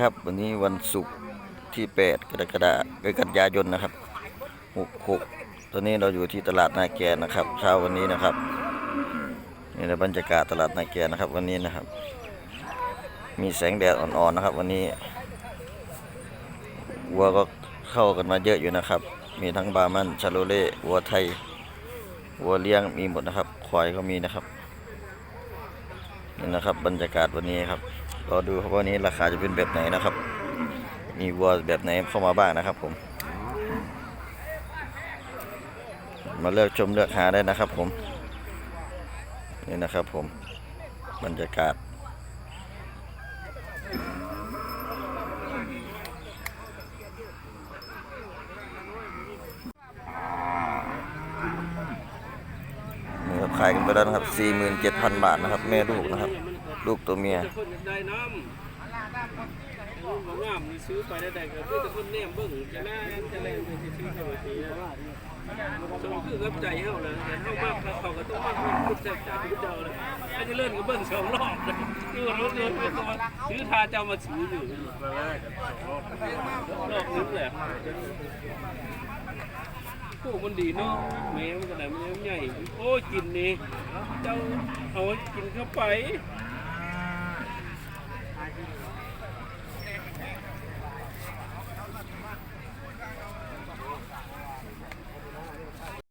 ครับ วันนี้วันศุกร์ที่ 8 กรกฎาคมกันยายนนะครับ66ตอนนี้เราอยู่ที่ตลาดนาแกนะครับ เช้าวันนี้นะครับนี่นะบรรยากาศตลาดนาแกนะครับ วันนี้นะครับ มีแสงแดดอ่อนๆนะครับ วันนี้วัวก็เข้ากันมาเยอะอยู่นะครับ มีทั้งบามันชาโลเล่วัวไทยวัวเลี้ยงมีหมดนะครับควายก็มีนะครับนี่นะครับ บรรยากาศวันนี้ครับ รอดูครับว่าวันนี้ราคาจะเป็นแบบไหนนะครับ มีวัวแบบไหนเข้ามาบ้างนะครับ ผม มาเลือกชมเลือกหาได้นะครับ ผมนี่นะครับ ผมบรรยากาศขายกันไปแล้วนะครับ 47,000 บาทนะครับ แม่ลูกนะครับ ลูกตัวเมียคนอยากได้น้ำลูกงามนี่ซื้อไปได้แต่ก็คือแต่คนแนมเบิ่งจะแน่จะแรงจะซื้อเข้าไปทีนะสมคือกับใจเฮาเลยแต่เฮามากเขาก็ต้องมากคุณใจใจเจ้าเลยไอ้ที่เล่นก็เบิ่งสองรอบเลยคือรถรถไปก่อนซื้อทาเจ้ามาซื้ออยู่รอบนึงแหละโอ้มันดีเนาะแม่มันก็ได้มันใหญ่โอ้ยกินนี่เจ้าเอากินเข้าไป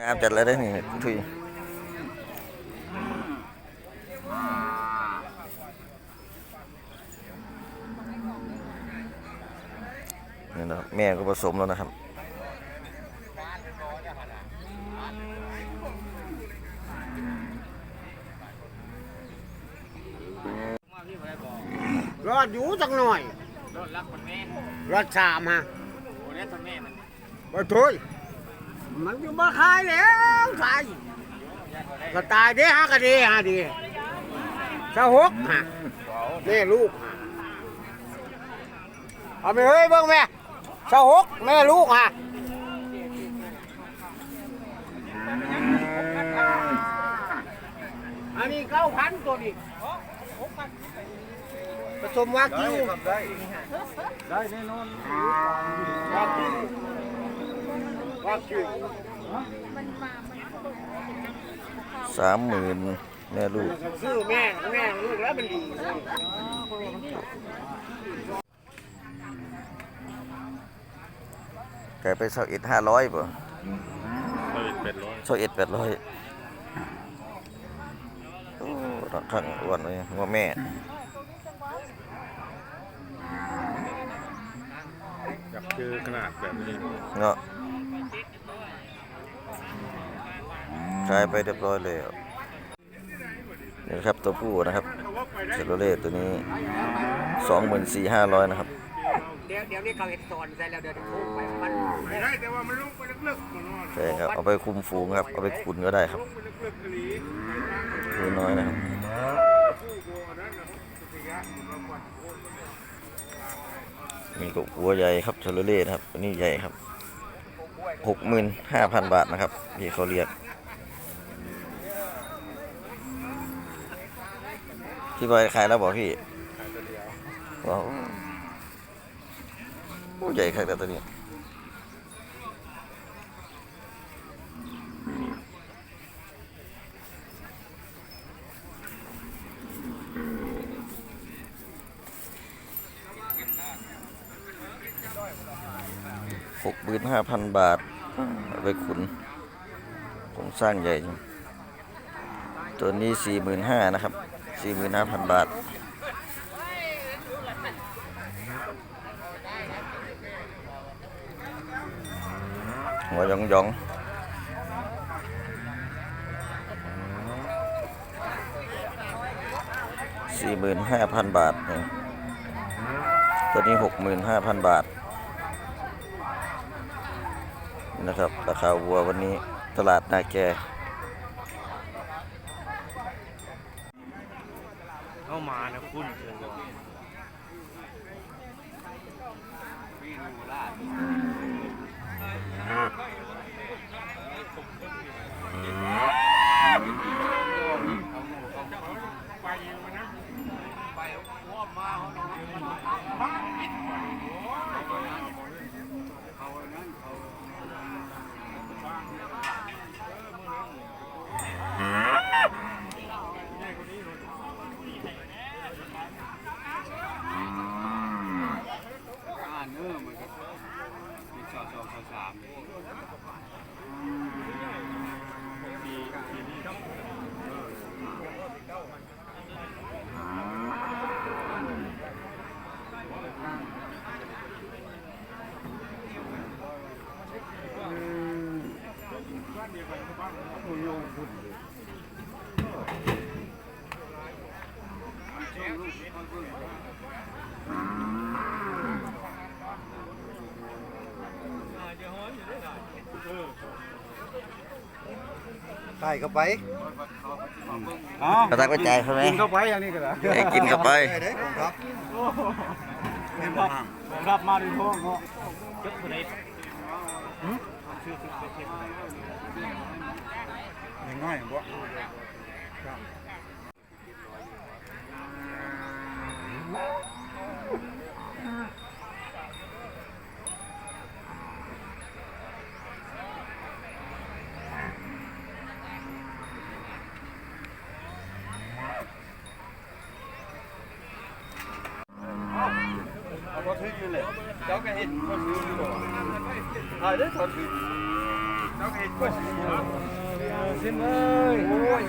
งามจัดเลยได้อนี่ทุยนี่นะครับแม่ก็ผสมแล้วนะครับรอดอยู่จังหน่อยรถรักมันแม่รอดสามฮะโอ้เนี่ยตัวแม่มันบ่ทุย มันอยู่บ่ขายแล้วขายก็ตายเด้ฮะก็ดีฮะดีสะหกฮะแม่ลูกเอาไปเฮ้ยเบิ่งแม่สะหกแม่ลูกฮะอันนี้เก้าพันตัวนี้ผสมวากิวได้แน่นอนวากิว สามหมื่นแม่ลูกซื้อแม่แม่ลูกแล้วมันดีไก่ไปเสาเอ็ดห้าร้อยป่ะเป็นร้อยเสาเอ็ดแปดร้อยโอ้รักขังอ้วนเลยว่าแม่อยากเจอขนาดแบบนี้เนาะ ขายไปเรียบร้อยแล้วนี่นะครับตัวผู้นะครับเชโรเล่ตัวนี้สองหมื่นสี่ห้าร้อยนะครับเดี๋ยวเดี๋ยวนี้เขาเห็นสอนใส่แล้วเดี๋ยวจะทุบไปมันไม่ได้แต่ว่ามันลงไปลึกๆมันนอนใช่ครับเอาไปคุมฝูงครับเอาไปขุนก็ได้ครับลงไปลึกๆกะหลีคือน้อยนะครับผู้โบนั้นนะสุริยะมันมาก่อนมีกบหัวใหญ่ครับเชโรเล่นะครับตัวนี้ใหญ่ครับหกหมื่นห้าพันบาทนะครับที่เขาเรียก พี่บอยขายแล้วบอกพี่ว้าวโอ้ใหญ่ครับแต่ตัวนี้หกหมื่นห้าพันบาทเอาไปขุนโครงสร้างใหญ่จังตัวนี้สี่หมื่นห้านะครับ สี่หมื่นห้าพันบาทหัวหยองหยองสี่หมื่นห้าพันบาทเนี่ยตัวนี้หกหมื่นห้าพันบาทนี่นะครับ ราคาวัววันนี้ตลาดนาแก เข้ามานะ คุณเชิญว่า ใส่เข้าไปกระตักกระจายใช่ไหมกินเข้าไปอย่างนี้ก็ได้ให้กินเข้าไปครับครับมาดูท้องเนาะง่ายบ่เอาบ่ถืออยู่เลยเจ้า ก็เห็นคนถืออยู่บ่อ่าเด้อถอนถือเจ้าก็เห็นคนถืออยู่สิ้นเลยโอ้ย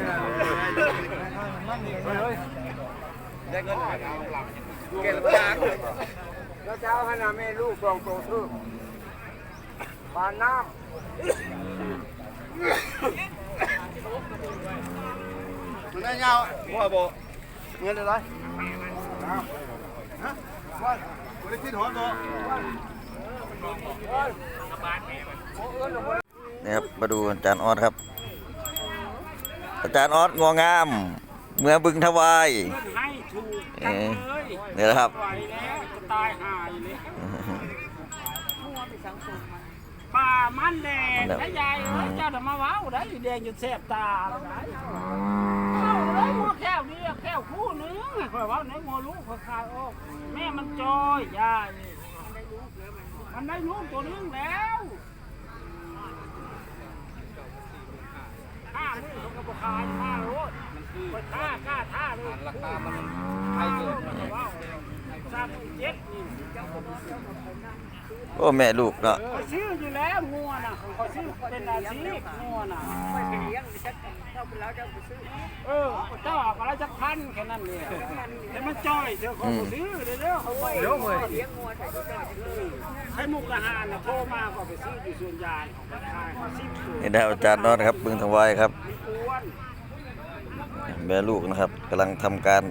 เฮ้ยได้เงินเก็บยางแล้วเจ้าให้นาแม่ลูกกองโตซื้อปานน้ำมันได้ยาวว่าบ่เงินอะไรนี่ครับมาดูอาจารย์ออสครับ อาจารย์ออสงองาม เมื่อบึงทวายให้ถูกเอ๊ะเลยนี่แหละครับไหวแล้วจะตายหายเลยป่ามันแดงนะยายเอ้ยเจ้าทำมาว้าวได้แดงจนแสบตาแล้วได้เอาเลยงัวแก้วนี่แก้วคู่นึงคอยว่าในงัวลูกคอยขายออกแม่มันจอยยายมันได้ลูกตัวนึงแล้วห้ามือเขาก็บอกขายห้าโลดไปท่ากล้าท่าเลยราคามันให้เกินว้าวสามหมื่นเจ็ดนี่เจ้าคนนั้นเจ้าคนนั้น โอ้แม่ลูกเนาะขอชื่ออยู่แล้วงัวน่ะขอชื่อเป็นอาชีพงัวน่ะเออเจ้าเอาอะไรจักพันแค่นั้นเลยแต่มันจ้อยเดี๋ยวเขาบ่ซื้อเดี๋ยวเดี๋ยวเขาไปเดี๋ยวเลยให้มุกอาหารน่ะโทรมาก็ไปซื้ออยู่ส่วนยางราคาเขาสิบตัวนี่ได้อาจารย์ออสครับบึงทวายครับมีอ้วนแม่ลูกนะครับกำลังทำการ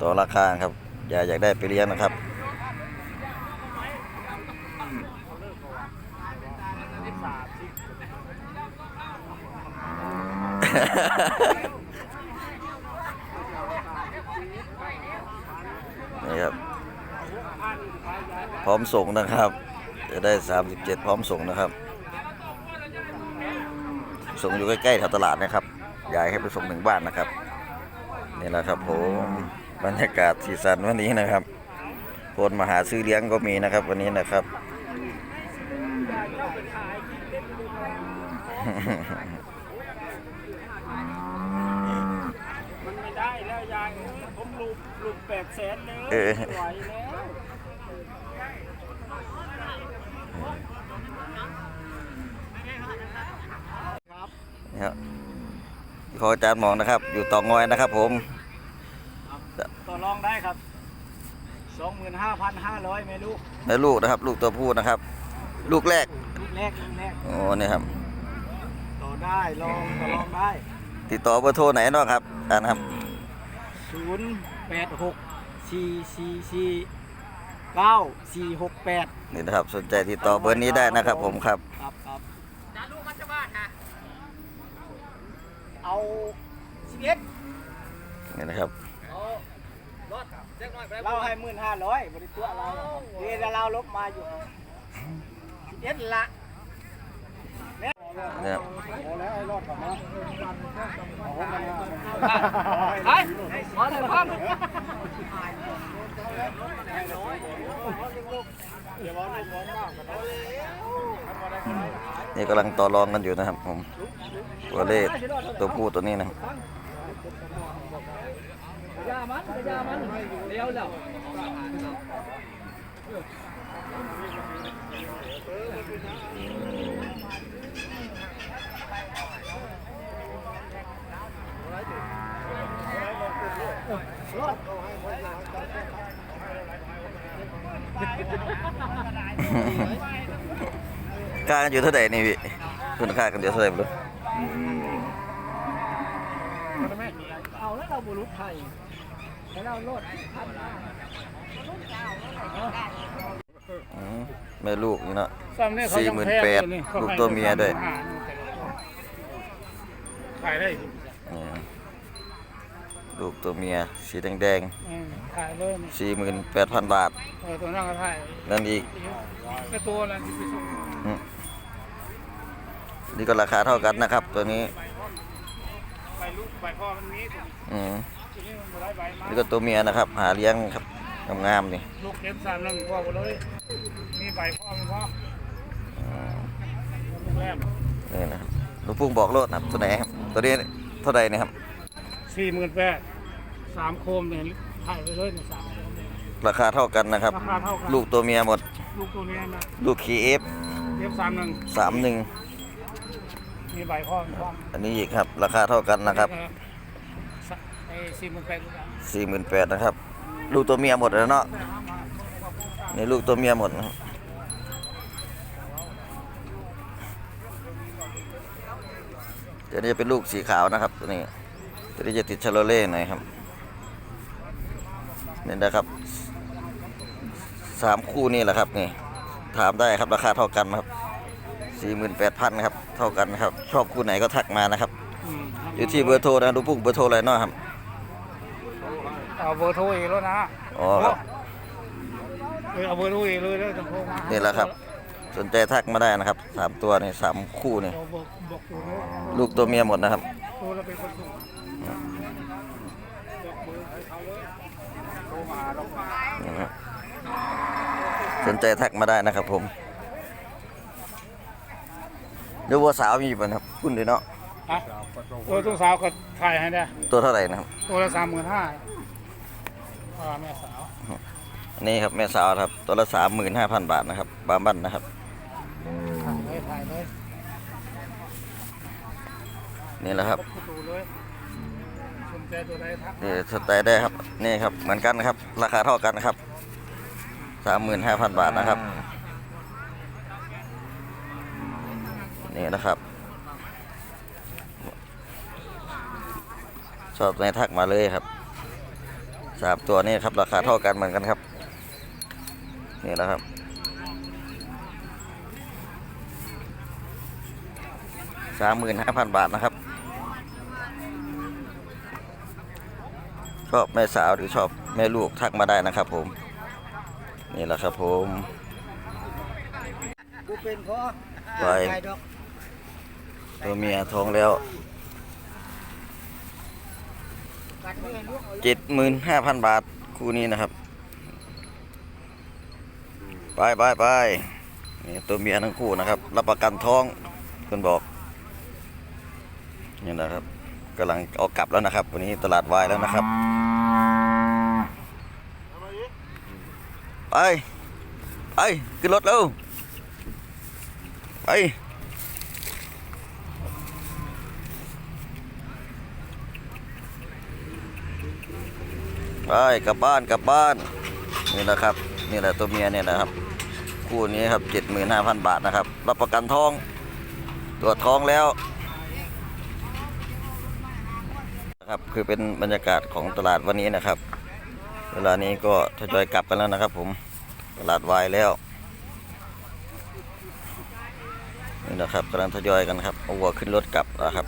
ต่อราคาครับยายอยากได้ไปเลี้ยงนะครับ สามสิบ นี่ครับ พร้อมส่งนะครับ จะได้ 37 พร้อมส่งนะครับ ส่งอยู่ใกล้ๆแถวตลาดนะครับยายให้ไปส่งถึงบ้านนะครับ นี่แหละครับผมบรรยากาศสีสันวันนี้นะครับ คนมาหาซื้อเลี้ยงก็มีนะครับ วันนี้นะครับ มันไม่ได้แล้วยายเอ้ยผมลูกลูกแป ดแสนเลยเออ ไหวแล้วนี่ครับขออาจารย์หมองนะครับ อยู่เตองอยนะครับ ผม ต่อรองได้ครับสองหมื่นห้าพันห้าร้อยเมลูกแม่ลูกนะครับ ลูกตัวผู้นะครับ ลูกแรกลูกแรกลูกแรกโอ้นี่ครับ ต่อได้ลองต่อรองได้ติดต่อเบอร์โทรไหนเนาะครับอาจารย์ครับศูนย์แปดหก สี่สี่สี่เก้าสี่หกแปดนี่นะครับสนใจติดต่อเบอร์นี้ได้นะครับผมครับ ครับครับจาลูกมัจจุบันค่ะเอาสิบเอ็ดนี่นะครับเราให้หมื่นห้าร้อยบริตัวเราเดี๋ยวเราลบมาอยู่สิบเอ็ดละเนี่ยครับไอ้ขอหนึ่งพั นี่กำลังต่อรองกันอยู่นะครับผมตัวเลขตัวผู้ตัวนี้นะครับยามันยามันเลี้ยวแล้ว ค่ากันอยู่เท่าไหร่นี่พี่คุณค่ากันเดี๋ยวเท่าไหร่ไม่รู้เเอาแล้วเราบุรุษไทยแล้วเราโลดพันอืมแม่ลูกนี่เนาะซ้ำเนี่ยเขายังแพง48,000อยู่นี่ลูกตัวเมียด้วยขายได้อืม ลูกตัวเมีย สีแดงอืมขายเลยนี่ๆสี่หมื่นแปดพันบาท เออตัวนั่งก็ขายนั่นอีกก็ตัวละที่ไปส่งอืมนี่ก็ราคาเท่ากันนะครับ ตัวนี้ใบลูกใบพ่อมันมีอืมทีนี้มันบ่ได้ใบมานี่ก็ตัวเมียนะครับ หาเลี้ยงครับงามๆนี่ลูกเก็บสามหนึ่งพ่อก็เลย มีใบพ่อมันพ่ออืมลูกแรกนี่นะครับลูกพุ่งบอกโลดนะครับตัวไหนครับตัวนี้เท่าใดนะครับ สี่หมื่นแปดสามโคมเนี่ยขายไปเลยเนี่ยสามโคมเนี่ย ราคาเท่ากันนะครับ ราคาเท่ากัน ลูกตัวเมียหมด ลูกตัวเนี้ยนะลูกคีเอฟเก็บสามหนึ่งสามหนึ่งมีใบพ่อมันพ่ออันนี้อีกครับ ราคาเท่ากันนะครับไอ้สี่หมื่นแปดสี่หมื่นแปดนะครับ ลูกตัวเมียหมดแล้วเนาะนี่ลูกตัวเมียหมดนะครับเดี๋ยวนี้จะเป็นลูกสีขาวนะครับตัวนี้ ตัวนี้จะติดชาโลเล่หน่อยครับนี่นะครับสามคู่นี่แหละครับนี่ถามได้ครับราคาเท่ากันนะครับสี่หมื่นแปดพันครับเท่ากันนะครับ ชอบคู่ไหนก็ทักมานะครับ อยู่ที่เบอร์โทรนะดูปุ๊กเบอร์โทรอะไรเนาะครับเอาเบอร์โทรเองแล้วนะอ๋อครับเออเอาเบอร์โทรเองเลยแล้วจะโทรมานี่แหละครับ สนใจทักมาได้นะครับสามตัวนี่สามคู่นี่เราบอกบอกตัวโน้ตลูกตัวเมียหมดนะครับโทรเราเป็นคนส่งบอกเบอร์ให้เขาเลยโทรมาเรามา นี่นะครับ สนใจทักมาได้นะครับผมเดี๋ยววัวสาวมีป่ะครับคุณดีเนาะฮะตัวตุ้งสาวก็ถ่ายให้ได้ตัวเท่าไหร่นะครับ ตัวละสามหมื่นห้าอ่าแม่สาวอันนี่ครับแม่สาวครับ ตัวละสามหมื่นห้าพันบาทนะครับบาบันนะครับถ่ายเลยถ่ายเลยนี่แหละครับประตูเลยสนใจตัวใดทักนี่สนใจได้ครับ นี่ครับ เหมือนกันนะครับ ราคาเท่ากันนะครับ สามหมื่นห้าพันบาทนะครับ นี่นะครับ ชอบในทักมาเลยครับสามตัวนี้ครับราคาเท่ากันเหมือนกันครับ นี่นะครับสามหมื่นห้าพันบาทนะครับ ชอบแม่สาวหรือชอบแม่ลูกทักมาได้นะครับผม นี่แหละครับผมกูเป็นเพราะไปตัวเมียท้องแล้วเจ็ดหมื่นห้าพันบาท คู่นี้นะครับ ไปไปไปนี่ตัวเมียทั้งคู่นะครับ รับประกันท้องเพื่อนบอกนี่นะครับกำลังเอากลับแล้วนะครับ วันนี้ตลาดวายแล้วนะครับ ไปไปขึ้นรถเร็วไปไปกลับบ้านกลับบ้านนี่แหละครับนี่แหละตัวเมียเนี่ยนะครับ คู่นี้ครับเจ็ดหมื่นห้าพันบาทนะครับรับประกันท้องตรวจท้องแล้วนะครับคือเป็นบรรยากาศของตลาดวันนี้นะครับ เวลานี้ก็ทยอยกลับกันแล้วนะครับ ผมตลาดวายแล้วนี่นะครับกำลังทยอยกันครับเอาวัวขึ้นรถกลับนะครับ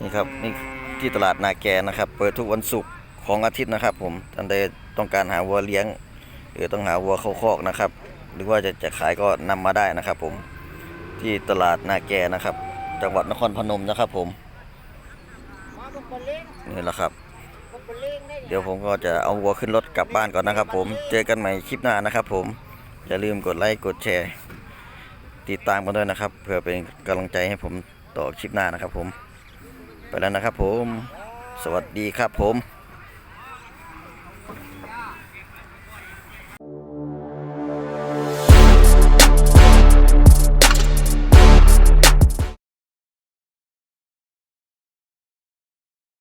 นี่ครับนี่ที่ตลาดนาแกนะครับ เปิดทุกวันศุกร์ของอาทิตย์นะครับ ผมท่านใดต้องการหาวัวเลี้ยง หรือต้องหาวัวเข้าคอกนะครับ หรือว่าจะจะขายก็นำมาได้นะครับ ผมที่ตลาดนาแกนะครับ จังหวัดนครพนมนะครับผม นี่แหละครับ เดี๋ยวผมก็จะเอาวัวขึ้นรถกลับบ้านก่อนนะครับ ผมเจอกันใหม่คลิปหน้านะครับ ผมอย่าลืมกดไลค์กดแชร์ ติดตามกันด้วยนะครับ เพื่อเป็นกำลังใจให้ผมต่อคลิปหน้านะครับ ผม ไปแล้วนะครับ ผม สวัสดีครับผม